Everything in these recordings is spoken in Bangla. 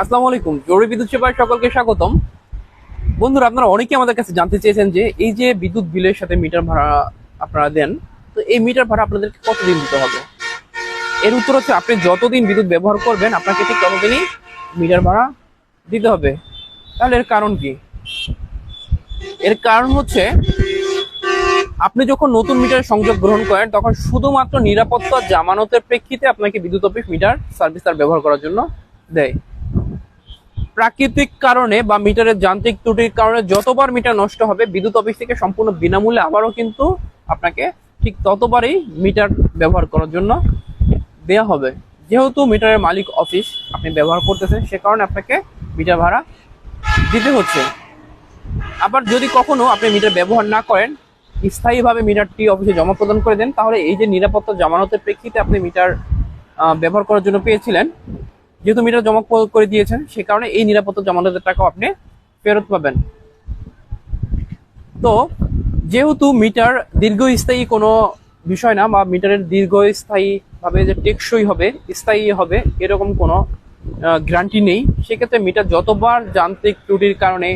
আসসালামু আলাইকুম, জরুরি বিদ্যুৎ সেবায় সকলকে স্বাগতম। বন্ধুরা, আপনারা অনেকে আমাদের কাছে জানতে চেয়েছেন যে এই যে বিদ্যুৎ বিলের সাথে মিটার ভাড়া আপনারা দেন, তো এই মিটার ভাড়া আপনাদেরকে কতদিন দিতে হবে? এর উত্তর হচ্ছে, আপনি যতদিন বিদ্যুৎ ব্যবহার করবেন, আপনাকে ঠিক ততদিনই মিটার ভাড়া দিতে হবে। তাহলে এর কারণ কি? এর কারণ হচ্ছে, আপনি যখন নতুন মিটার সংযোগ গ্রহণ করেন, তখন শুধুমাত্র নিরাপত্তা জামানতের প্রেক্ষিতে আপনাকে বিদ্যুৎ অফিস মিটার সার্ভিস তার ব্যবহার করার জন্য দেয়। প্রাকৃতিক কারণে বা মিটারের যান্ত্রিক ত্রুটির কারণে যতবার মিটার নষ্ট হবে, বিদ্যুৎ অফিস থেকে সম্পূর্ণ বিনামূল্যে আবারও কিন্তু আপনাকে ঠিক ততবারই মিটার ব্যবহার করার জন্য দেয়া হবে। যেহেতু মিটারের মালিক অফিস আপনি ব্যবহার করতেছেন, সে কারণে আপনাকে মিটার ভাড়া দিতে হচ্ছে। আবার যদি কখনো আপনি মিটার ব্যবহার না করেন, স্থায়ীভাবে মিটারটি অফিসে জমা প্রদান করে দেন, তাহলে এই যে নিরাপত্তা জামানতের প্রেক্ষিতে আপনি মিটার ব্যবহার করার জন্য পেয়েছিলেন যেহেতু মিটার জমা করে দিয়েছেন, সে কারণে এই নিরাপত্তা জামানতের টাকাও আপনি ফেরত পাবেন। তো, যেহেতু মিটার দীর্ঘস্থায়ী কোনো বিষয় না, বা মিটারের দীর্ঘস্থায়ী ভাবে যে টেকসই হবে, স্থায়ী হবে, এরকম কোনো গ্যারান্টি নেই। সেক্ষেত্রে মিটার যতবার যান্ত্রিক ত্রুটির কারণে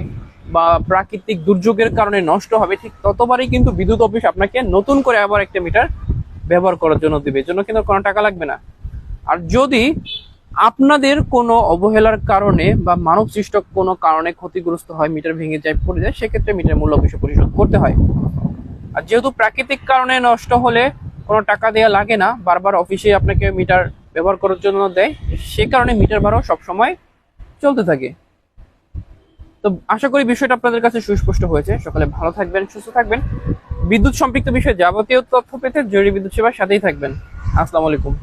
বা প্রাকৃতিক দুর্যোগের কারণে নষ্ট হবে, ঠিক ততবারই কিন্তু বিদ্যুৎ অফিস আপনাকে নতুন করে আবার একটা মিটার ব্যবহার করার জন্য দেবে। জন্য কিন্তু কোনো টাকা লাগবে না। আর যদি আপনাদের কোনো অবহেলার কারণে বা মানব সৃষ্ট কোনো কারণে ক্ষতিগ্রস্ত হয়, মিটার ভেঙে যায়, পড়ে যায়, সেক্ষেত্রে মিটার মূল্য অবশ্য পরিশোধ করতে হয়। আর যেহেতু প্রাকৃতিক কারণে নষ্ট হলে কোনো টাকা দেওয়া লাগে না, বারবার অফিসে আপনাকে মিটার ব্যবহার করার জন্য দেয়, সে কারণে মিটার ভাড়াও সবসময় চলতে থাকে। তো আশা করি বিষয়টা আপনাদের কাছে সুস্পষ্ট হয়েছে। সকালে ভালো থাকবেন, সুস্থ থাকবেন। বিদ্যুৎ সম্পৃক্ত বিষয়ে যাবতীয় তথ্য পেতে জরুরি বিদ্যুৎ সেবার সাথেই থাকবেন। আসসালামু আলাইকুম।